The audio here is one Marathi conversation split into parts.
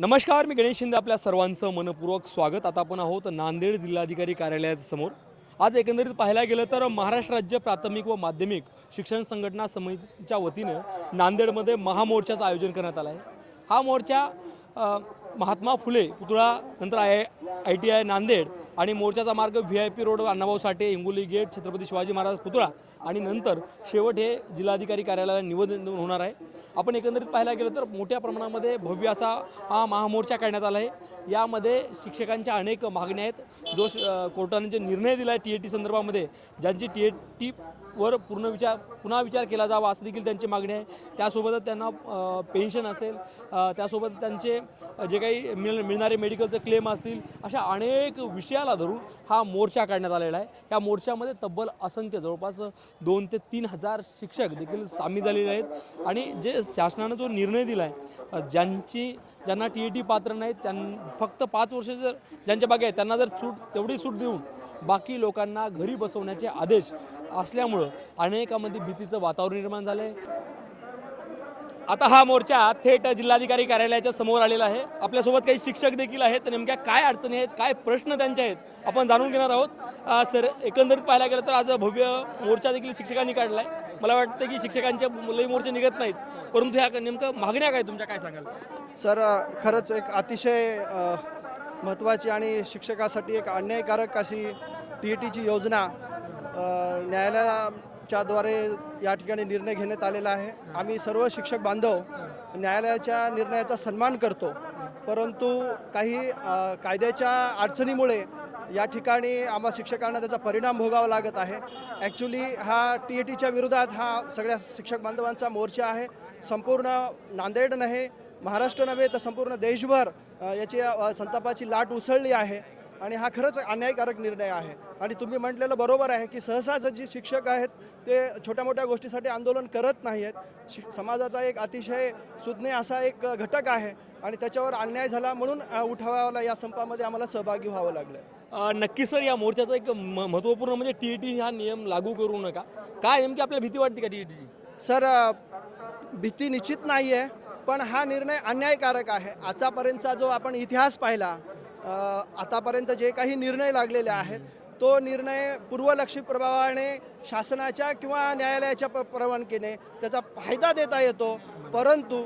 नमस्कार मी गणेश शिंदे आपल्या सर्वांचं मनपूर्वक स्वागत. आता आपण आहोत नांदेड जिल्हाधिकारी कार्यालयाच्या समोर. आज एकंदरीत पाहायला गेलं तर महाराष्ट्र राज्य प्राथमिक व माध्यमिक शिक्षण संघटना समितीच्या वतीनं नांदेडमध्ये महामोर्चाचं आयोजन करण्यात आलं आहे. हा मोर्चा महात्मा फुले पुतळा नंतर I I T I Nanded आणि मोर्चाचा मार्ग V I P road Annabhau Sathe Hingoli gate Chhatrapati Shivaji Maharaj पुतळा आणि नंतर शेवट हे जिल्हाधिकारी कार्यालयाला निवेदन होणार आहे. आपण एकंदरीत पाहायला गेलं तर मोठ्या प्रमाणामध्ये भव्य असा हा महामोर्चा काढण्यात आला आहे. यामध्ये शिक्षकांच्या अनेक मागण्या आहेत. जो श- कोर्टाने जे निर्णय दिला आहे टी ए टी संदर्भामध्ये ज्यांची टी ए टी वर पूर्ण विचार पुन्हा विचार केला जावा असं देखील त्यांची मागणी आहे. त्यासोबतच त्यांना पेन्शन असेल त्यासोबत त्यांचे जे काही मिळ मिळणारे मेडिकलचे क्लेम असतील अशा अनेक विषयाला धरून हा मोर्चा काढण्यात आलेला आहे. या मोर्चामध्ये तब्बल असंख्य जवळपास दोन ते तीन हजार शिक्षक देखील सामील झालेले आहेत. आणि जे शासनानं जो निर्णय दिला आहे ज्यांची ज्यांना टी ए टी पात्र नाहीत त्यां फक्त पाच वर्ष जर ज्यांच्या बाकी आहेत त्यांना जर सूट तेवढी सूट देऊन बाकी लोकांना घरी बसवण्याचे आदेश असल्यामुळं अनेकामध्ये भीतीचं वातावरण निर्माण झालं आहे आता हा मोर्चा थेट जिल्हाधिकारी कार्यालयाच्या समोर आलेला आहे. आपल्यासोबत काही शिक्षक देखील आहेत. तर नेमक्या काय अडचणी आहेत काय प्रश्न त्यांचे आहेत आपण जाणून घेणार आहोत. सर एकंदरीत पाहायला गेलं तर आज भव्य मोर्चा देखील शिक्षकांनी काढला आहे मला वाटतं की शिक्षकांचे लई मोर्चे निघत नाहीत. परंतु ह्या नेमकं मागण्या काय तुमच्या काय सांगाल? सर खरंच एक अतिशय महत्त्वाची आणि शिक्षकासाठी एक अन्यायकारक अशी टी ई टीची योजना न्यायालयाच्याद्वारे या ठिकाणी निर्णय घेण्यात आलेला आहे. आम्ही सर्व शिक्षक बांधव न्यायालयाच्या निर्णयाचा सन्मान करतो. परंतु काही कायद्याच्या अडचणीमुळे या ठिकाणी आम्हा शिक्षकांना त्याचा परिणाम भोगावा लागत आहे. ॲक्च्युली हा टी ए टीच्या विरोधात हा सगळ्या शिक्षक बांधवांचा मोर्चा आहे. संपूर्ण नांदेड नव्हे महाराष्ट्र नव्हे तर संपूर्ण देशभर याची संतापाची लाट उसळली आहे. आणि हा खरंच अन्यायकारक निर्णय आहे. आणि तुम्ही म्हटलेलं बरोबर आहे की सहसा जे शिक्षक आहेत ते छोट्या मोठ्या गोष्टीसाठी आंदोलन करत नाही आहेत शि समाजाचा एक अतिशय सुज्ञ असा एक घटक आहे आणि त्याच्यावर अन्याय झाला म्हणून उठावाला या संपामध्ये आम्हाला सहभागी व्हावं लागलं नक्की सर या मोर्चाचा एक महत्त्वपूर्ण म्हणजे टी ए टी हा नियम लागू करू नका. काय नेमकी आपल्याला भीती वाटते का टी ए टीची सर भीती निश्चित नाही आहे पण हा निर्णय अन्यायकारक आहे. आतापर्यंतचा जो आपण इतिहास पाहिला आतापर्यंत जे काही निर्णय लागलेले आहेत तो निर्णय पूर्वलक्षी प्रभावाने शासनाच्या किंवा न्यायालयाच्या प परवानगीने त्याचा फायदा देता येतो. परंतु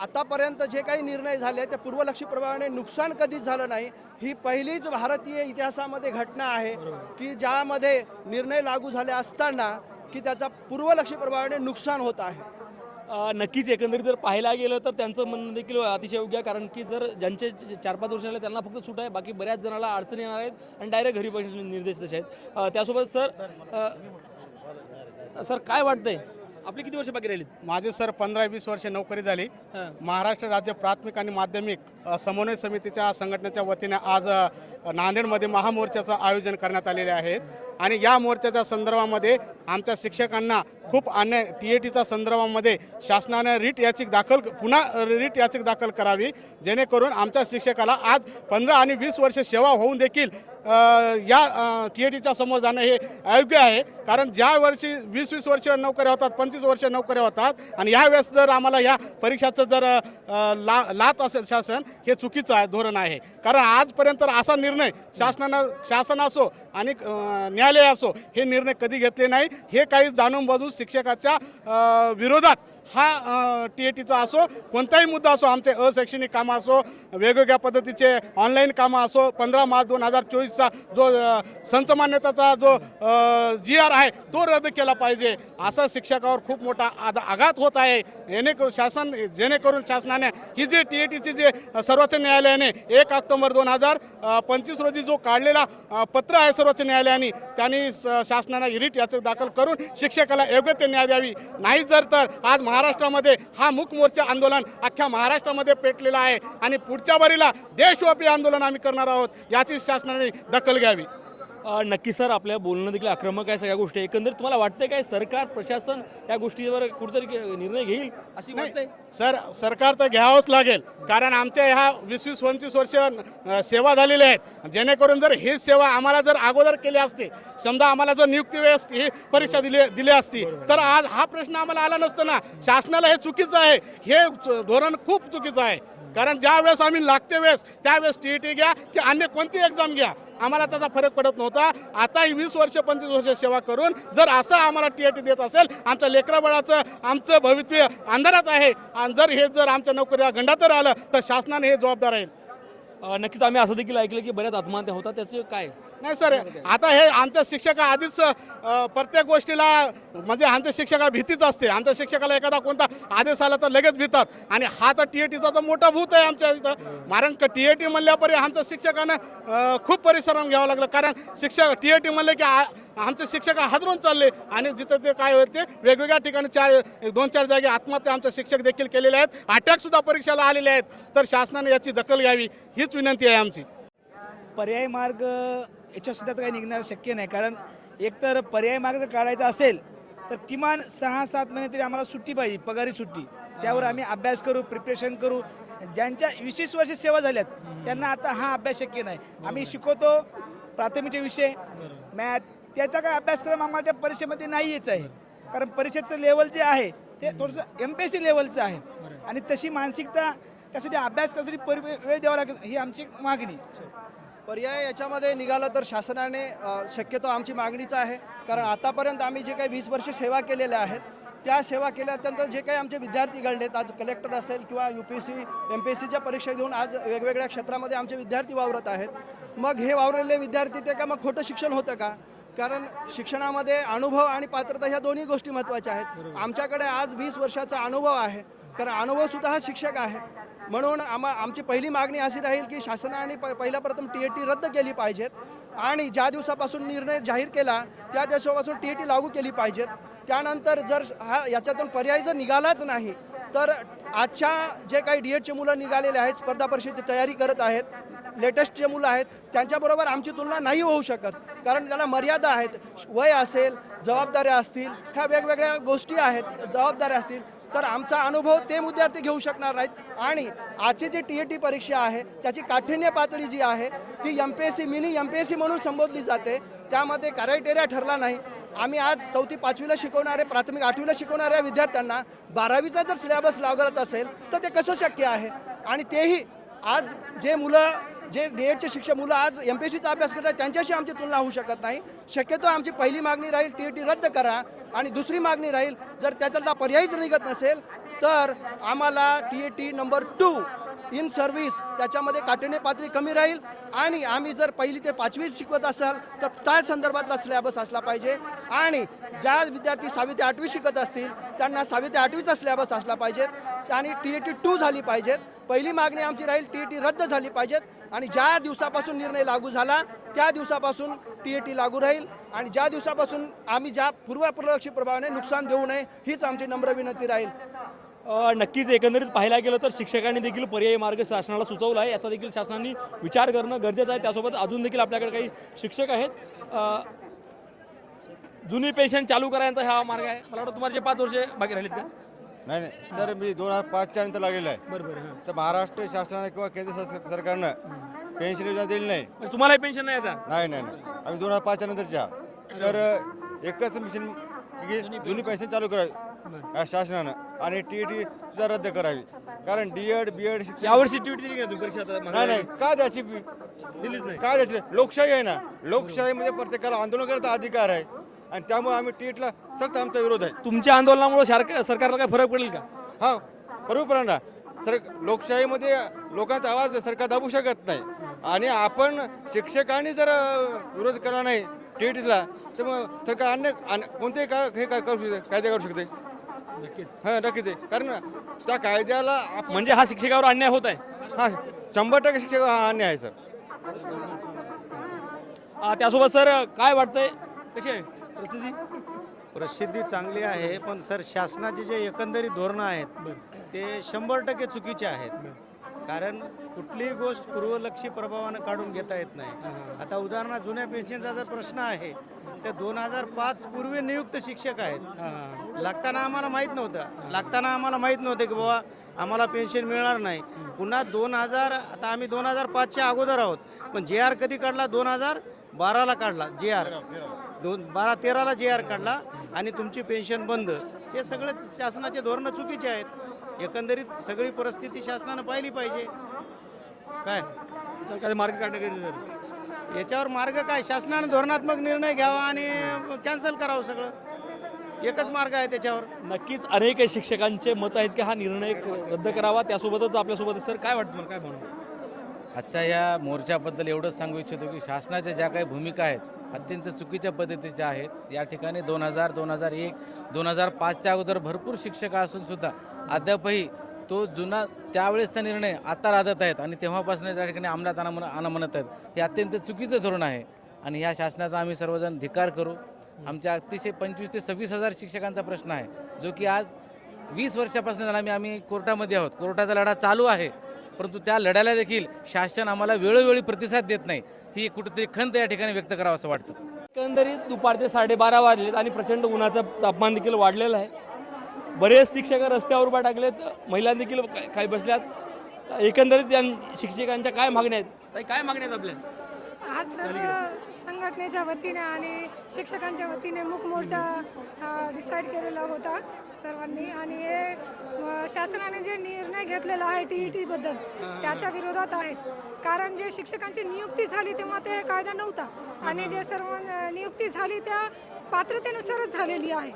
आतापर्यंत जे काही निर्णय झाले त्या पूर्वलक्षी प्रभावाने नुकसान कधीच झालं नाही. ही पहिलीच भारतीय इतिहासामध्ये घटना आहे की ज्यामध्ये निर्णय लागू झाले असताना की त्याचा पूर्वलक्षी प्रभावाने नुकसान होत आहे. नक्कीच एकंदरीत जर पाहायला गेलं तर त्यांचं म्हणणं देखील अतिशय योग्य आहे कारण की जर ज्यांचे चार पाच वर्ष झाले त्यांना फक्त सूट आहे बाकी बऱ्याच जणाला अडचणी येणार आहेत आणि डायरेक्ट घरी बसण्याचे निर्देश तसे आहेत. त्यासोबत सर सर काय वाटतंय? आपली किती वर्ष बाकी राहिली माझे सर पंधरा वीस वर्ष नोकरी झाली. महाराष्ट्र राज्य प्राथमिक आणि माध्यमिक समन्वय समितीच्या संघटनेच्या वतीने आज नांदेडमध्ये महामोर्चाचं आयोजन करण्यात आलेले आहेत आणि या मोर्चाच्या संदर्भामध्ये आमच्या शिक्षकांना खूप अन्याय टी ए टीच्या संदर्भामध्ये शासनानं रिट याचिक दाखल पुन्हा रिट याचिक दाखल करावी जेणेकरून आमच्या शिक्षकाला आज पंधरा आणि वीस वर्ष सेवा होऊन देखील या टी ए टीच्या समोर जाणं हे अयोग्य आहे. कारण ज्या वर्षी वीस वीस वर्ष नोकऱ्या होतात पंचवीस वर्ष नोकऱ्या होतात आणि यावेळेस जर आम्हाला या परीक्षाचं जर ला लात असेल शासन हे चुकीचं आहे धोरण आहे. कारण आजपर्यंत असा निर्णय शासनानं शासन असो आणि न्यायालय असो हे निर्णय कधी घेतले नाही हे काही जाणून बाजून शिक्षकाच्या विरोधात हा टी ए टीचा असो कोणताही मुद्दा असो आमचे अशैक्षणिक कामं असो वेगवेगळ्या पद्धतीचे ऑनलाईन कामं असो पंधरा मार्च दोन हजार चोवीसचा जो संतमान्यताचा जो जी आर आहे तो रद्द केला पाहिजे. असा शिक्षकावर खूप मोठा आद आघात होत आहे. जेणेकरून शासन जेणेकरून शासनाने ही जी टी ए टीची जे सर्वोच्च न्यायालयाने एक ऑक्टोबर दोन हजार पंचवीस रोजी जो काढलेला पत्र आहे सर्वोच्च न्यायालयाने त्यांनी शासनाने रिट याचं दाखल करून शिक्षकाला योग्य ते न्याय द्यावी. नाही जर तर आज महा महाराष्ट्रामध्ये हा मूक मोर्चा आंदोलन अख्ख्या महाराष्ट्रामध्ये पेटलेला आहे. आणि पुढच्या वरीला देशव्यापी आंदोलन आम्ही करणार आहोत याची शासनाने दखल घ्यावी. नक्की सर आपल्या बोलणं देखील आक्रमक आहे सगळ्या गोष्टी. एकंदरीत तुम्हाला वाटतंय काय सरकार प्रशासन या गोष्टीवर कुठेतरी निर्णय घेईल अशी वाटतंय? सर सरकार तर घ्यावंच लागेल. कारण आमच्या ह्या वीस वीस पंचवीस वर्ष सेवा झालेल्या आहेत. जेणेकरून जर ही सेवा आम्हाला जर अगोदर केली असती समजा आम्हाला जर नियुक्ती वेळेस ही परीक्षा दिली दिली असती तर आज हा प्रश्न आम्हाला आला नसता ना. शासनाला हे चुकीचं आहे. हे धोरण खूप चुकीचं आहे. कारण ज्या वेळेस आम्ही लागते वेळेस त्यावेळेस टी ई टी घ्या की अन्य कोणती एक्झाम घ्या. आम्हाला त्याचा फरक पडत नव्हता. आता ही वीस वर्ष पंचवीस वर्ष सेवा करून जर असं आम्हाला टी आय टी देत असेल आमच्या लेकराबळाचं आमचं भवितव्य अंधारात आहे. आणि जर हे जर आमच्या नोकऱ्या गंडातर आलं तर शासनाने हे जबाबदार आहे. नक्कीच आम्ही असं देखील ऐकलं की बऱ्याच आत्महत्या होतात. त्याचं काय? नाही सर आता हे आमच्या शिक्षका आधीच प्रत्येक गोष्टीला म्हणजे आमच्या शिक्षकाला भीतीच असते. आमच्या शिक्षकाला एखादा कोणता आदेश आला तर लगेच भीतात. आणि हा तर टी ए टीचा तर मोठा भूत आहे आमच्या इथं. कारण टी ए टी म्हणल्यापरी आमच्या शिक्षकांना खूप परिश्रम घ्यावं लागलं. कारण शिक्षक टी ए टी म्हणले की आमचे शिक्षक हादरून चालले. आणि जिथं ते काय होते वेगवेगळ्या ठिकाणी चार दोन चार जागी आत्महत्या आमचे शिक्षक देखील केलेले आहेत. अटॅकसुद्धा परीक्षेला आलेले आहेत. तर शासनाने याची दखल घ्यावी हीच विनंती आहे आमची. पर्यायी मार्ग याच्यासुद्धा तर काही निघणं शक्य नाही. कारण एकतर पर्याय मार्ग जर काढायचा असेल तर किमान सहा सात महिने तरी आम्हाला सुट्टी पाहिजे पगारी सुट्टी. त्यावर आम्ही अभ्यास करू प्रिपरेशन करू. ज्यांच्या वीस वर्ष सेवा झाल्यात त्यांना आता हा अभ्यास शक्य नाही. आम्ही शिकवतो प्राथमिकचे विषय मॅथ त्याचा काय अभ्यासक्रम आम्हाला त्या परीक्षेमध्ये नाही येच आहे. कारण परीक्षेचं लेवल जे आहे ते थोडंसं एम पी एस सी लेवलचं आहे. आणि तशी मानसिकता त्यासाठी अभ्यास करण्यासाठी परि वेळ द्यावा लागेल ही आमची मागणी. पर्याय याच्यामध्ये निघाला तर शासनाने शक्यतो आमची मागणीच आहे. कारण आतापर्यंत आम्ही जे काही वीस वर्ष सेवा केलेल्या आहेत त्या सेवा केल्यानंतर जे काही आमचे विद्यार्थी घडलेत आज कलेक्टर असेल किंवा U P S C M P S सीच्या परीक्षा देऊन आज वेगवेगळ्या क्षेत्रामध्ये आमचे विद्यार्थी वावरत आहेत. मग हे वावरलेले विद्यार्थी ते का मग खोटं शिक्षण होतं का? कारण शिक्षणामध्ये अनुभव आणि पात्रता ह्या दोन्ही गोष्टी महत्त्वाच्या आहेत. आमच्याकडे आज वीस वर्षाचा अनुभव आहे. कारण अनुभवसुद्धा हा शिक्षक आहे. म्हणून आम्हा आमची पहिली मागणी अशी राहील की शासनाने प पहिला प्रथम टी ए टी रद्द केली पाहिजेत आणि ज्या दिवसापासून निर्णय जाहीर केला त्या दिवसापासून टी ए टी लागू केली पाहिजेत. त्यानंतर जर हा याच्यातून पर्याय जर निघालाच नाही तर आजच्या जे काही डी एडचे मुलं निघालेले आहेत स्पर्धा परीक्षेची तयारी करत आहेत लेटेस्ट जे मुलं आहेत त्यांच्याबरोबर आमची तुलना नाही होऊ शकत. कारण त्याला मर्यादा आहेत वय असेल जबाबदाऱ्या असतील ह्या वेगवेगळ्या गोष्टी आहेत जबाबदाऱ्या असतील तर आमचा अनुभव ते विद्यार्थी घेऊ शकणार नाहीत. आणि आजची जी टी ए टी परीक्षा आहे त्याची काठिण्य पातळी जी आहे ती M P S C mini M P S C म्हणून संबोधली जाते. त्यामध्ये क्रायटेरिया ठरला नाही. आम्ही आज चौथी पाचवीला शिकवणारे प्राथमिक आठवीला शिकवणाऱ्या विद्यार्थ्यांना बारावीचा जर सिलेबस लागत असेल तर ते कसं शक्य आहे? आणि तेही आज जे मुलं जे डी एडचे शिक्षक मुलं आज एम पी एस सीचा अभ्यास करतात त्यांच्याशी आमची तुलना होऊ शकत नाही. शक्यतो आमची पहिली मागणी राहील टी ई टी रद्द करा आणि दुसरी मागणी राहील जर त्याच्यातला पर्यायच निघत नसेल तर आम्हाला T A T number two in service त्याच्यामध्ये काठिण्य पातळी कमी राहील. आणि आम्ही जर पहिली ते पाचवी शिकवत असाल तर त्या संदर्भातला सिलेबस असला पाहिजे. आणि ज्या विद्यार्थी सहावी ते आठवी शिकत असतील त्यांना सहावी ते आठवीचा सिलेबस असला पाहिजे आणि टी ए टी टू झाली पाहिजेत. पहिली मागणी आमची राहील टी ए टी रद्द झाली पाहिजेत. आणि ज्या दिवसापासून निर्णय लागू झाला त्या दिवसापासून टी ए टी लागू राहील. आणि ज्या दिवसापासून आम्ही ज्या पूर्वपूर्वक्षी प्रभावाने नुकसान देऊ नये हीच आमची नम्र विनंती राहील. नक्कीच एकंदरीत पाहायला गेलं तर शिक्षकांनी देखील पर्यायी मार्ग शासनाला सुचवला आहे. याचा देखील शासनाने विचार करणं गरजेचं आहे. त्यासोबत अजून देखील आपल्याकडे काही शिक्षक आहेत. जुनी पेन्शन चालू करायचा हा मार्ग आहे. मला वाटतं तुम्हाला जे पाच वर्षे बाकी राहिलेत का? नाही नाही. सर मी दोन हजार पाचच्या नंतर लागलेलं आहे. बरं बरं हां. तर महाराष्ट्र शासनाने किंवा केंद्र सरकारनं पेन्शन योजना दिली नाही. म्हणजे तुम्हालाही पेन्शन नाही आता? नाही नाही नाही. आम्ही दोन हजार पाचच्या नंतरच्या. तर एकच मिशन की जुनी पेन्शन. चालू करावी या शासनानं आणि टी टी सुद्धा रद्द करावी. कारण डी एड बी एड शिक्षण यावर्षी ट्विट दिली का तुम्ही परीक्षा आता नाही नाही. का द्यायची दिलीच नाही. का द्यायची? लोकशाही आहे ना. लोकशाहीमध्ये प्रत्येकाला आंदोलन करता अधिकार आहे. आणि त्यामुळे आम्ही टी एटला सक्त आमचा विरोध आहे. तुमच्या आंदोलनामुळे सरकार सरकारला काय फरक पडेल का? हा बरोबर ना. सर लोकशाहीमध्ये लोकांचा आवाज सरकार दाबू शकत नाही. आणि आपण शिक्षकांनी जर विरोध केला नाही टीटीला तर मग सरकार अन्य अन- कोणतेही का हे काय करू शकते? कायदे करू शकते? नक्कीच. हां नक्कीच आहे. कारण त्या कायद्याला आपण म्हणजे हा शिक्षकावर अन्याय होत आहे? हा शंभर टक्के शिक्षक हा अन्याय आहे सर. आ, त्यासोबत सर काय वाटतंय? कशी आहे? परिस्थिती प्रसिद्धी चांगली आहे पण सर शासनाचे जे एकंदरीत धोरणं आहेत ते शंभर टक्के चुकीचे आहेत. कारण कुठलीही गोष्ट पूर्वलक्षी प्रभावानं काढून घेता येत नाही. आता उदाहरणार्थ जुन्या पेन्शनचा जर प्रश्न आहे तर दोन हजार पाच पूर्वी नियुक्त शिक्षक आहेत. लागताना आम्हाला माहीत नव्हतं. लागताना आम्हाला माहीत नव्हतं की बाबा आम्हाला पेन्शन मिळणार नाही. पुन्हा दोन हजार आता आम्ही दोन हजार पाचच्या अगोदर आहोत. पण जे आर कधी काढला? दोन हजार बाराला काढला जे आर. दोन बारा तेराला जे आर काढला आणि तुमची पेन्शन बंद. हे सगळं शासनाचे धोरणं चुकीचे आहेत. एकंदरीत सगळी परिस्थिती शासनानं पाहिली पाहिजे. काय? काय मार्ग काढणं गरजेचं आहे. याच्यावर मार्ग काय? शासनानं धोरणात्मक निर्णय घ्यावा आणि कॅन्सल करावं सगळं. एकच मार्ग आहे त्याच्यावर. नक्कीच अनेक शिक्षकांचे मत आहेत की हा निर्णय रद्द करावा त्यासोबतच आपल्यासोबत सर काय वाटतं मला काय म्हणू? आजच्या या मोर्चाबद्दल एवढंच सांगू इच्छितो की शासनाच्या ज्या काही भूमिका आहेत अत्यंत चुकीच्या पद्धतीच्या आहेत. या ठिकाणी दोन हजार दोन हजार एक दोन हजार पाचच्या अगोदर भरपूर शिक्षक असूनसुद्धा अद्यापही तो जुना त्यावेळेसचा निर्णय आता राहत आहेत आणि तेव्हापासून त्या ठिकाणी अंमलात आणा आणा म्हणत आहेत. हे अत्यंत चुकीचं धोरण आहे आणि ह्या शासनाचा आम्ही सर्वजण धिकार करू. आमच्या अतिशय पंचवीस ते सव्वीस हजार शिक्षकांचा प्रश्न आहे जो की आज वीस वर्षापासून झाला आम्ही आम्ही कोर्टामध्ये आहोत. कोर्टाचा लढा चालू आहे. परंतु त्या लढ्याला देखील शासन आम्हाला वेळोवेळी प्रतिसाद देत नाही. ही कुठेतरी खंत या ठिकाणी व्यक्त करावं असं वाटतं. एकंदरीत दुपारचे साडेबारा वाजलेत आणि प्रचंड उन्हाचं तापमान देखील वाढलेलं आहे. बरेच शिक्षक रस्त्यावर उभा टाकलेत. महिला देखील काही बसल्यात. एकंदरीत या शिक्षकांच्या काय मागण्या आहेत? ताई, काय मागण्या आहेत आपल्या? आज सर्व संघटनेच्या वतीने आणि शिक्षकांच्या वतीने मूक मोर्चा डिसाईड केलेला होता सर्वांनी. आणि हे अ, शासनाने जे निर्णय घेतलेला आहे टी ई टीबद्दल त्याच्या विरोधात आहे. कारण जे शिक्षकांची नियुक्ती झाली तेव्हा ते कायदा नव्हता. आणि जे सर्व नियुक्ती झाली त्या पात्रतेनुसारच झालेली आहे.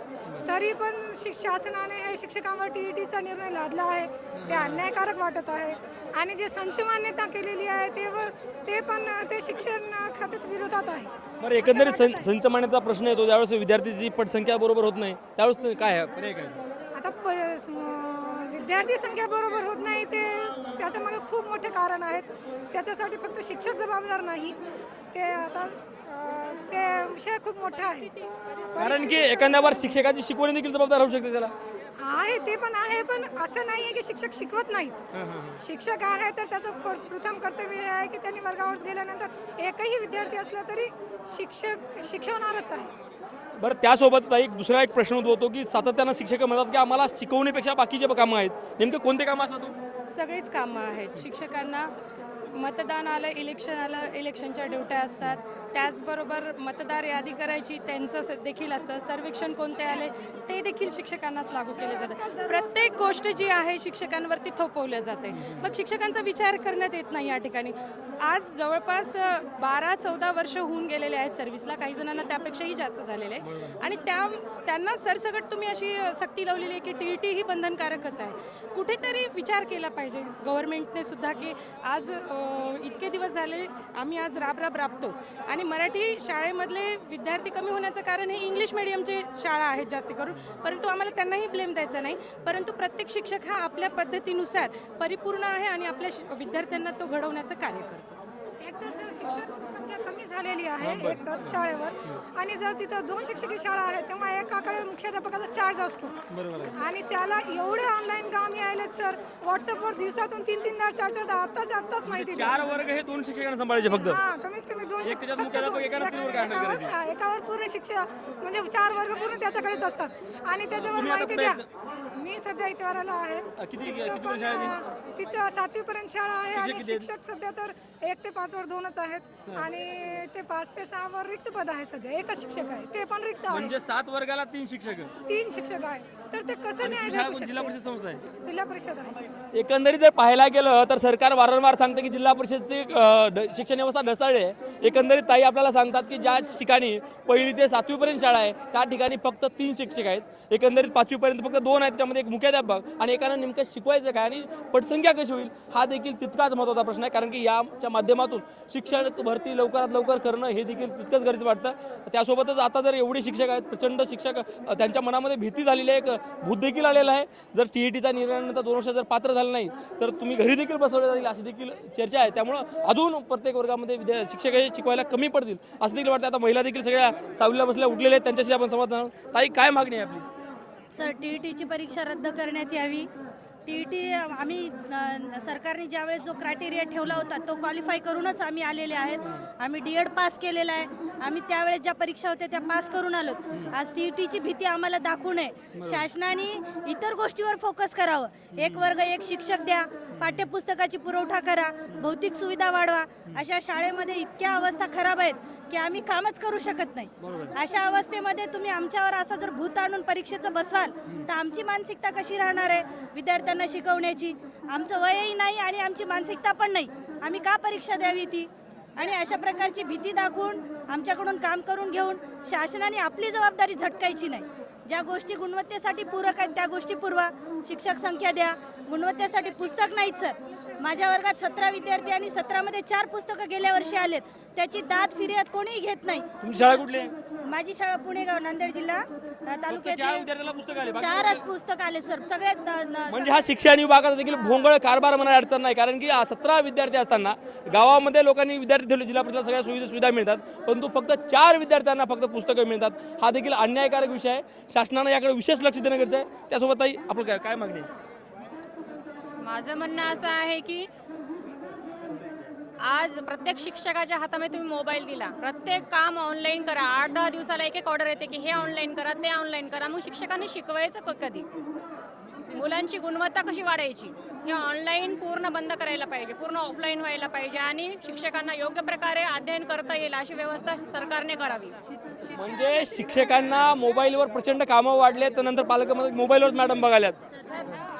तरी पण शिक शासनाने हे शिक्षकांवर टी ई टीचा निर्णय लादला आहे. ते अन्यायकारक वाटत आहे. आणि जे संच मान्यता केलेली आहे ते वर ते पण ते शिक्षण खात्याच्या विरोधात आहे. बरं एकंदरीत सं संच मान्यता प्रश्न येतो. त्यावेळेस विद्यार्थीची पटसंख्या बरोबर होत नाही त्यावेळेस ते काय आहे? पर्याय काय? आता पर म- विद्यार्थी संख्या बरोबर होत नाही ते त्याच्यामागे खूप मोठे कारण आहेत. त्याच्यासाठी फक्त शिक्षक जबाबदार नाही. ते आता अ, ते विषय खूप मोठा आहे. कारण की एखाद्यावर शिक्षकाची शिकवणी देखील जबाबदार होऊ शकते त्याला. आहे ते पण आहे पण असं नाही आहे की शिक्षक शिकवत नाहीत. शिक्षक आहे तर त्याचं प्र- प्रथम कर्तव्य हे आहे की त्यांनी वर्गावर गेल्यानंतर एकही विद्यार्थी असला तरी शिक्षक शिकवणारच आहे. बरं त्यासोबत आता एक दुसरा एक प्रश्न उद्भवतो की सातत्यानं शिक्षक म्हणतात की आम्हाला शिकवणीपेक्षा बाकीचे कामं आहेत. नेमके कोणते कामं असतात हो? सगळीच कामं आहेत. शिक्षकांना मतदान आलं इलेक्शन आलं इलेक्शनच्या ड्युट्या असतात. त्याचबरोबर मतदार यादी करायची त्यांचं देखील असतं. सर्वेक्षण कोणते आले ते देखील शिक्षकांनाच लागू केले जाते प्रत्येक गोष्ट जी आहे शिक्षकांवरती थोपवल्या जाते. मग शिक्षकांचा विचार करण्यात येत नाही या ठिकाणी. आज जवळपास बारा चौदा वर्ष होऊन गेलेले आहेत सर्व्हिसला काही जणांना त्यापेक्षाही जास्त झालेले आहे आणि त्या त्यांना सरसकट तुम्ही अशी सक्ती लावलेली आहे की टी ई टी ही बंधनकारकच आहे. कुठेतरी विचार केला पाहिजे गव्हर्नमेंटने सुद्धा की आज इतके दिवस झाले आम्ही आज राब राब राबतो. आणि मराठी शाळेमधले विद्यार्थी कमी होण्याचं कारण हे इंग्लिश मिडियमचे शाळा आहेत जास्त करून. परंतु आम्हाला त्यांनाही ब्लेम द्यायचा नाही. परंतु प्रत्येक शिक्षक हा आपल्या पद्धतीनुसार परिपूर्ण आहे आणि आपल्या शि- विद्यार्थ्यांना तो घडवण्याचं कार्य करतो. एकतर सर शिक्षक संख्या कमी झालेली आहे एकतर शाळेवर आणि जर तिथं दोन शिक्षकी शाळा आहेत तेव्हा एकाकडे मुख्याध्यापकाचा चार्ज असतो आणि त्याला एवढे ऑनलाईन काम यायलेत सर व्हॉट्सअपवर दिवसातून तीन तीन चार चार चार आत्ताच्या आत्ताच माहिती द्या. चार वर्ग हे दोन शिक्षकांना सांभाळायचे फक्त हा कमीत कमी दोन शिक्षक फक्त दोन. एकावर-. हा, पूर्ण शिक्षा म्हणजे चार वर्ग पूर्ण त्याच्याकडेच असतात आणि त्याच्यावर तुम्ही आता माहिती द्या मी सध्या इतवाराला आहे किती- तिथं किती पण, शाळा आहे अं, तिथं सातवी पर्यंत शाळा आहे आणि? शिक्षक सध्या तर एक ते पाच वर दोनच आहेत आणि ते पाच ते सहा वर रिक्त पद आहे सध्या. एकच शिक्षक आहे. ते पण रिक्त आहे म्हणजे सात वर्गाला तीन शिक्षक. तीन शिक्षक आहे तर ते कसं न्याय जिल्हा? परिषद संस्था आहे. जिल्हा परिषद आहे. सर. एकंदरीत जर पाहायला गेलं तर सरकार वारंवार सांगतं की जिल्हा परिषदची अ, ढ- शिक्षण व्यवस्था ढसाळी आहे. एकंदरीत ताई आपल्याला सांगतात की ज्या ठिकाणी पहिली ते सातवीपर्यंत शाळा आहे त्या ठिकाणी फक्त तीन शिक्षक आहेत. एकंदरीत पाचवीपर्यंत फक्त दोन आहेत त्यामध्ये एक मुख्याध्यापक आणि एकानं नेमकं शिकवायचं काय आणि पटसंख्या कशी होईल हा देखील तितकाच महत्त्वाचा प्रश्न आहे. कारण की याच्या माध्यमातून शिक्षण भरती लवकरात लवकर करणं हे देखील तितकंच गरजेचं वाटतं. त्यासोबतच आता जर एवढे शिक्षक आहेत प्रचंड शिक्षक अ, त्यांच्या मनामध्ये भीती झालेली आहे एक भूत देखील आलेला आहे. जर टी ई टीचा निर्णयानंतर दोन वर्ष जर पात्र झालं नाही तर तुम्ही घरी देखील बसवले जाईल अशी देखील चर्चा आहे. त्यामुळं अजून प्रत्येक वर्गामध्ये विद्या शिक्षक हे शिकवायला कमी पडतील असं देखील वाटतं. आता महिला देखील सगळ्या सावलीला बसल्या उठलेल्या आहेत. त्यांच्याशी आपण संवाद साधणार ताई काय मागणी आहे आपली? सर टी ई टीची परीक्षा रद्द करण्यात यावी. टी ई टी आम्ही सरकारने ज्यावेळेस जो क्रायटेरिया ठेवला होता तो क्वालिफाय करूनच आम्ही आलेले आहेत. आम्ही डी एड पास केलेला आहे. आम्ही त्यावेळेस ज्या परीक्षा होत्या त्या पास करून आलो. आज टी ई टीची भीती आम्हाला दाखवू नये. शासनाने इतर गोष्टीवर फोकस करावं. एक वर्ग एक शिक्षक द्या. पाठ्यपुस्तकाची पुरवठा करा. भौतिक सुविधा वाढवा. अशा शाळेमध्ये इतक्या अवस्था खराब आहेत. की आम्ही कामच करू शकत नाही. अशा अवस्थेमध्ये तुम्ही आमच्यावर असं जर भूत आणून परीक्षेचं बसवाल तर आमची मानसिकता कशी राहणार आहे विद्यार्थ्यांना शिकवण्याची? आमचं वयही नाही आणि आमची मानसिकता पण नाही. आम्ही का परीक्षा द्यावी ती? आणि अशा प्रकारची भीती दाखवून आमच्याकडून काम करून घेऊन शासनाने आपली जबाबदारी झटकायची नाही. ज्या गोष्टी गुणवत्तेसाठी पूरक आहेत त्या गोष्टी पुरवा. शिक्षक संख्या द्या. गुणवत्तेसाठी पुस्तक नाहीत सर. माझ्या वर्गात सतरा विद्यार्थी आणि सतरामध्ये चार पुस्तकं गेल्या वर्षी आलेत. त्याची दाद फिर्याद कोणीही घेत नाही. तुमची शाळा कुठली आहे? माझी शाळा पुणेगाव नांदेड जिल्हा अ, फक्त चार तालुक्यात विद्यार्थ्याला पुस्तक आले बाकी चारच पुस्तक आले सर. सगळ्यात न- म्हणजे हा शिक्षण विभागाचा देखील भोंगळ कारभार म्हणायला अडचण नाही कारण की सतरा विद्यार्थी असताना गावामध्ये लोकांनी विद्यार्थी ठेवले जिल्हा परिषद सगळ्या सुविधा सुविधा मिळतात परंतु फक्त चार विद्यार्थ्यांना फक्त पुस्तकं मिळतात. हा देखील अन्यायकारक विषय आहे. शासनानं याकडे विशेष लक्ष देणं गरजेचं आहे. त्यासोबत ताई आपलं काय काय मागणी आहे? माझं म्हणणं असं आहे की आज प्रत्येक शिक्षकाच्या हातामध्ये तुम्ही मोबाईल दिला. प्रत्येक काम ऑनलाईन करा. आठ दहा दिवसाला एक एक ऑर्डर येते की हे ऑनलाईन करा ते ऑनलाईन करा. मग शिक्षकांनी शिकवायचं क- कधी? मुलांची गुणवत्ता कशी वाढायची? हे ऑनलाईन पूर्ण बंद करायला पाहिजे. पूर्ण ऑफलाईन व्हायला पाहिजे आणि शिक्षकांना योग्य प्रकारे अध्ययन करता येईल अशी व्यवस्था सरकारने करावी. म्हणजे शिक्षकांना मोबाईलवर प्रचंड कामं वाढले तर नंतर पालकांमध्ये मोबाईलवर मॅडम बघाल्यात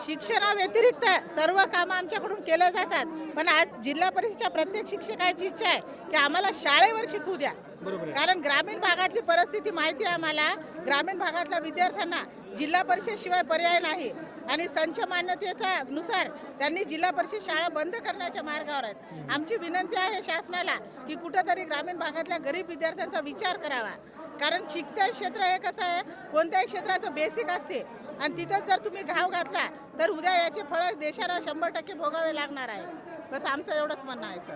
शिक्षणाव्यतिरिक्त सर्व कामं आमच्याकडून केले जातात. पण आज जिल्हा परिषदच्या प्रत्येक शिक्षकाची इच्छा आहे की आम्हाला शाळेवर शिकवू द्या. बरोबर आहे. कारण ग्रामीण भागातली परिस्थिती माहिती आहे आम्हाला. ग्रामीण भागातल्या विद्यार्थ्यांना जिल्हा परिषद शिवाय पर्याय नाही. आणि संच मान्यतेचा नुसार त्यांनी जिल्हा परिषद शाळा बंद करण्याच्या मार्गावर आहेत. आमची विनंती आहे शासनाला की कुठंतरी ग्रामीण भागातल्या गरीब विद्यार्थ्यांचा विचार करावा. कारण शिक्षण क्षेत्र हे कसं आहे? कोणत्याही क्षेत्राचं बेसिक असते. आणि तिथं जर तुम्ही घाव घातला तर उद्या याचे फळ देशाला शंभर टक्के भोगावे लागणार आहे. बस आमचं एवढंच म्हणणं आहे सर